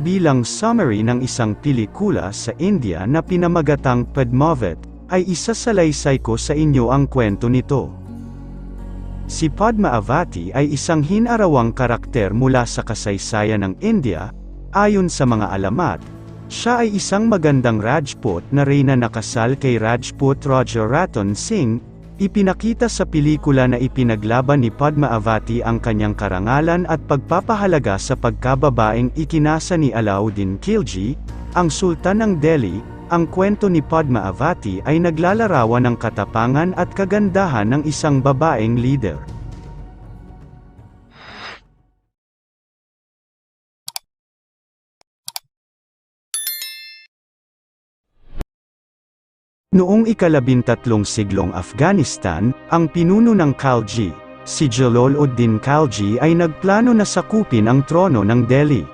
bilang summary ng isang pelikula sa India na pinamagatang Padmavat, ay isasalaysay ko sa inyo ang kwento nito. Si Padma Avati ay isang hinarawang karakter mula sa kasaysayan ng India, ayon sa mga alamat, siya ay isang magandang Rajput na reyna na kasal kay Rajput Raja Ratan Singh, Ipinakita sa pelikula na ipinaglaban ni Padma Avati ang kanyang karangalan at pagpapahalaga sa pagkababaeng ikinasa ni Alauddin Khilji, ang Sultan ng Delhi, ang kwento ni Padma Avati ay naglalarawan ng katapangan at kagandahan ng isang babaeng leader. Noong ikalabintatlong siglong Afghanistan, ang pinuno ng Khalji, si Jalaluddin Khalji ay nagplano na sakupin ang trono ng Delhi.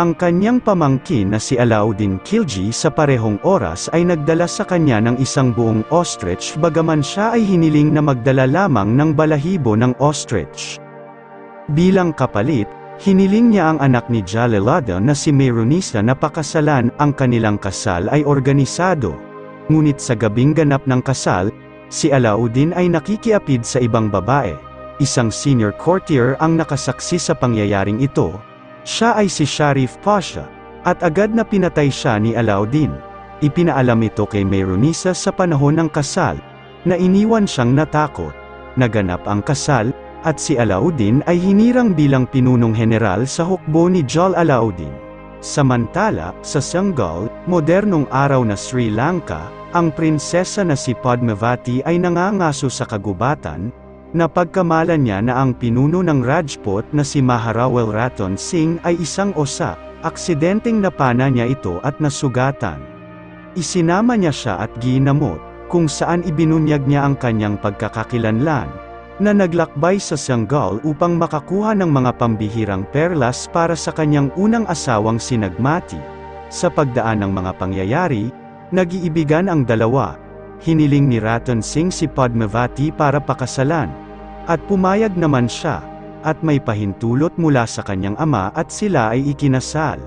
Ang kanyang pamangkin na si Alauddin Khilji sa parehong oras ay nagdala sa kanya ng isang buong ostrich bagaman siya ay hiniling na magdala lamang ng balahibo ng ostrich. Bilang kapalit, hiniling niya ang anak ni Jalaluddin na si Meronisa na pakasalan, ang kanilang kasal ay organisado, Ngunit sa gabing ganap ng kasal, si Alauddin ay nakikiapid sa ibang babae. Isang senior courtier ang nakasaksi sa pangyayaring ito. Siya ay si Sharif Pasha, at agad na pinatay siya ni Alauddin. Ipinaalam ito kay Meronisa sa panahon ng kasal, na iniwan siyang natakot. Naganap ang kasal, at si Alauddin ay hinirang bilang pinunong general sa hukbo ni Jal Alauddin. Samantala, sa Sanggal, modernong araw na Sri Lanka, ang prinsesa na si Padmavati ay nangangaso sa kagubatan, na pagkamalan niya na ang pinuno ng Rajput na si Maharawal Ratan Singh ay isang osa, aksidenteng napana niya ito at nasugatan. Isinama niya siya at ginamot, kung saan ibinunyag niya ang kanyang pagkakakilanlan, na naglakbay sa Sanggal upang makakuha ng mga pambihirang perlas para sa kanyang unang asawang sinagmati. Sa pagdaan ng mga pangyayari, nag-iibigan ang dalawa. Hiniling ni Ratan Singh si Padmavati para pakasalan. At pumayag naman siya, at may pahintulot mula sa kanyang ama at sila ay ikinasal.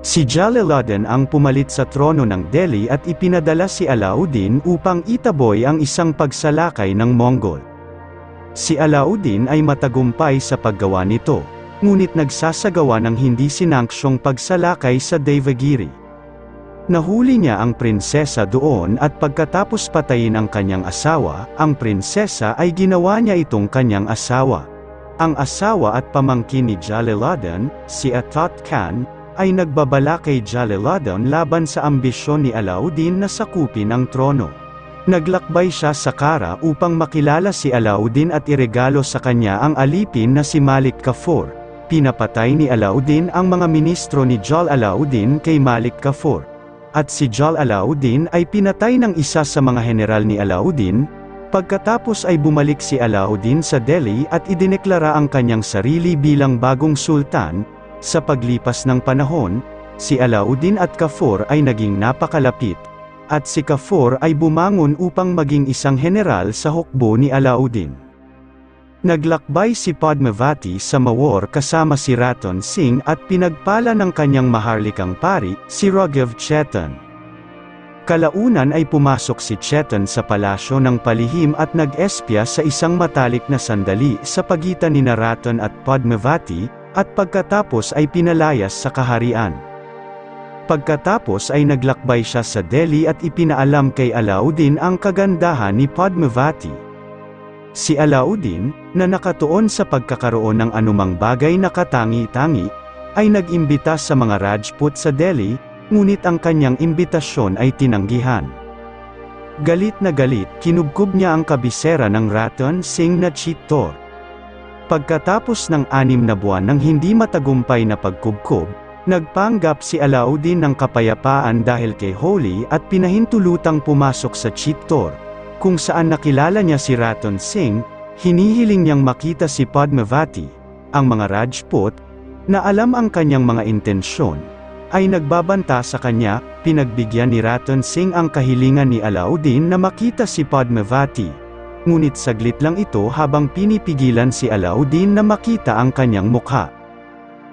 Si Jalaluddin ang pumalit sa trono ng Delhi at ipinadala si Alauddin upang itaboy ang isang pagsalakay ng Mongol. Si Alauddin ay matagumpay sa paggawa nito, ngunit nagsasagawa ng hindi sinanksyong pagsalakay sa Devagiri. Nahuli niya ang prinsesa doon at pagkatapos patayin ang kanyang asawa, ang prinsesa ay ginawa niya itong kanyang asawa. Ang asawa at pamangkin ni Jalaluddin, si Atat Khan, ay nagbabala kay Jalaluddin laban sa ambisyon ni Alauddin na sakupin ang trono. Naglakbay siya sa Kara upang makilala si Alauddin at iregalo sa kanya ang alipin na si Malik Kafur. Pinapatay ni Alauddin ang mga ministro ni Jal Alauddin kay Malik Kafur. At si Jal Alauddin ay pinatay ng isa sa mga general ni Alauddin, pagkatapos ay bumalik si Alauddin sa Delhi at idineklara ang kanyang sarili bilang bagong sultan, sa paglipas ng panahon, si Alauddin at Kafur ay naging napakalapit, at si Kafur ay bumangon upang maging isang general sa hukbo ni Alauddin. Naglakbay si Padmavati sa Mawar kasama si Ratan Singh at pinagpala ng kanyang maharlikang pari, si Raghav Chetan. Kalaunan ay pumasok si Chetan sa palasyo ng palihim at nag-espya sa isang matalik na sandali sa pagitan ni Naratan at Padmavati, at pagkatapos ay pinalayas sa kaharian. Pagkatapos ay naglakbay siya sa Delhi at ipinaalam kay Alauddin ang kagandahan ni Padmavati. Si Alauddin, na nakatuon sa pagkakaroon ng anumang bagay na katangi-tangi, ay nag-imbita sa mga Rajput sa Delhi, ngunit ang kanyang imbitasyon ay tinanggihan. Galit na galit, kinubkob niya ang kabisera ng Ratan Singh na Chittor. Pagkatapos ng anim na buwan ng hindi matagumpay na pagkubkob, nagpanggap si Alauddin ng kapayapaan dahil kay Holi at pinahintulutang pumasok sa Chittor kung saan nakilala niya si Ratan Singh, hinihiling niyang makita si Padmavati, ang mga Rajput, na alam ang kanyang mga intensyon, ay nagbabanta sa kanya, pinagbigyan ni Ratan Singh ang kahilingan ni Alauddin na makita si Padmavati. Ngunit saglit lang ito habang pinipigilan si Alauddin na makita ang kanyang mukha.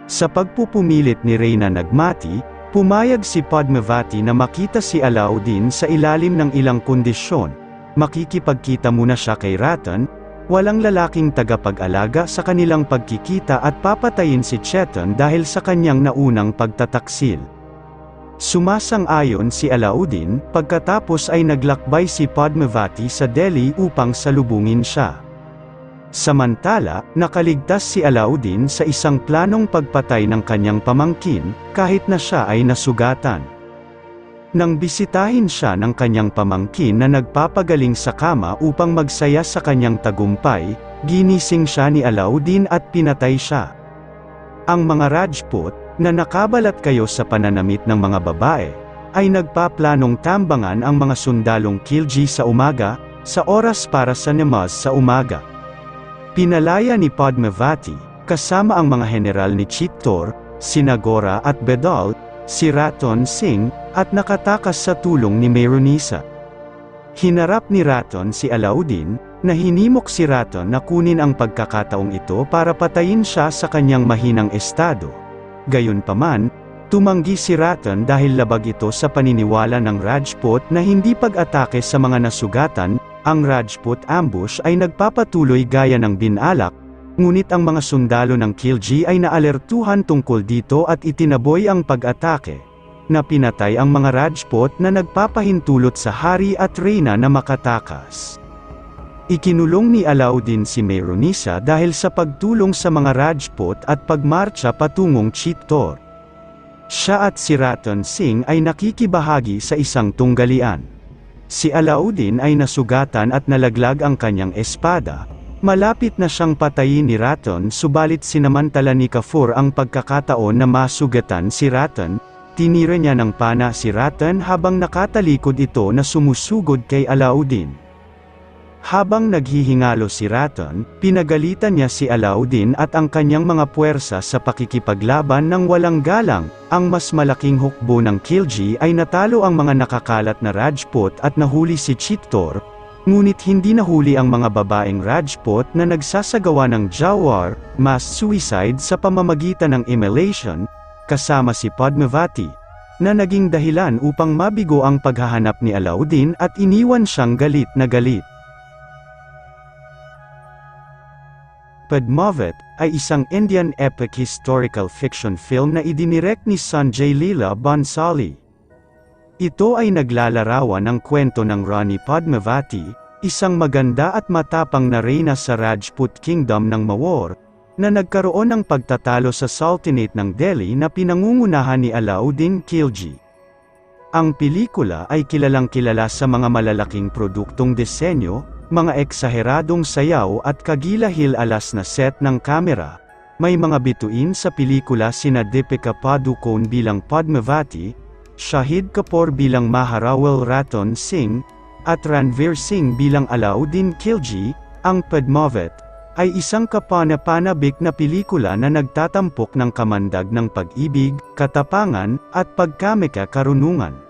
Sa pagpupumilit ni Reyna Nagmati, pumayag si Padmavati na makita si Alauddin sa ilalim ng ilang kondisyon. Makikipagkita muna siya kay Ratan, walang lalaking tagapag-alaga sa kanilang pagkikita at papatayin si Chetan dahil sa kanyang naunang pagtataksil. Sumasang-ayon si Alauddin, pagkatapos ay naglakbay si Padmavati sa Delhi upang salubungin siya. Samantala, nakaligtas si Alauddin sa isang planong pagpatay ng kanyang pamangkin, kahit na siya ay nasugatan. Nang bisitahin siya ng kanyang pamangkin na nagpapagaling sa kama upang magsaya sa kanyang tagumpay, ginising siya ni Alauddin at pinatay siya. Ang mga Rajput, na nakabalat kayo sa pananamit ng mga babae, ay nagpaplanong tambangan ang mga sundalong Khilji sa umaga, sa oras para sa namaz sa umaga. Pinalaya ni Padmavati, kasama ang mga general ni Chittor, Sinagora at Bedal, si Raton Singh, at nakatakas sa tulong ni Mayronisa. Hinarap ni Raton si Alauddin, na hinimok si Raton na kunin ang pagkakataong ito para patayin siya sa kanyang mahinang estado. Gayunpaman, tumanggi si Raton dahil labag ito sa paniniwala ng Rajput na hindi pag-atake sa mga nasugatan, ang Rajput ambush ay nagpapatuloy gaya ng binalak, ngunit ang mga sundalo ng Khilji ay naalertuhan tungkol dito at itinaboy ang pag-atake, na pinatay ang mga Rajput na nagpapahintulot sa hari at reyna na makatakas. Ikinulong ni Alauddin si Mayronisa dahil sa pagtulong sa mga Rajput at pagmarcha patungong Chittor. Siya at si Ratan Singh ay nakikibahagi sa isang tunggalian. Si Alauddin ay nasugatan at nalaglag ang kanyang espada. Malapit na siyang patayin ni Ratan subalit sinamantala ni Kafur ang pagkakataon na masugatan si Ratan, tinira niya ng pana si Ratan habang nakatalikod ito na sumusugod kay Alauddin. Habang naghihingalo si Raton, pinagalitan niya si Alauddin at ang kanyang mga puwersa sa pakikipaglaban ng walang galang, ang mas malaking hukbo ng Khilji ay natalo ang mga nakakalat na Rajput at nahuli si Chittor, ngunit hindi nahuli ang mga babaeng Rajput na nagsasagawa ng Jawar, mass suicide sa pamamagitan ng immolation, kasama si Padmavati, na naging dahilan upang mabigo ang paghahanap ni Alauddin at iniwan siyang galit na galit. Padmavat, ay isang Indian epic historical fiction film na idinirect ni Sanjay Leela Bhansali. Ito ay naglalarawan ng kwento ng Rani Padmavati, isang maganda at matapang na reyna sa Rajput Kingdom ng Mawar, na nagkaroon ng pagtatalo sa Sultanate ng Delhi na pinangungunahan ni Alauddin Khilji. Ang pelikula ay kilalang kilala sa mga malalaking produktong disenyo, mga eksaheradong sayaw at kagilahil-alas na set ng kamera. May mga bituin sa pelikula sina Deepika Padukone bilang Padmavati, Shahid Kapoor bilang Maharawal Raton Singh, at Ranveer Singh bilang Alauddin Khilji, ang Padmavat, ay isang kapana-panabik na pelikula na nagtatampok ng kamandag ng pag-ibig, katapangan, at pagkameka karunungan.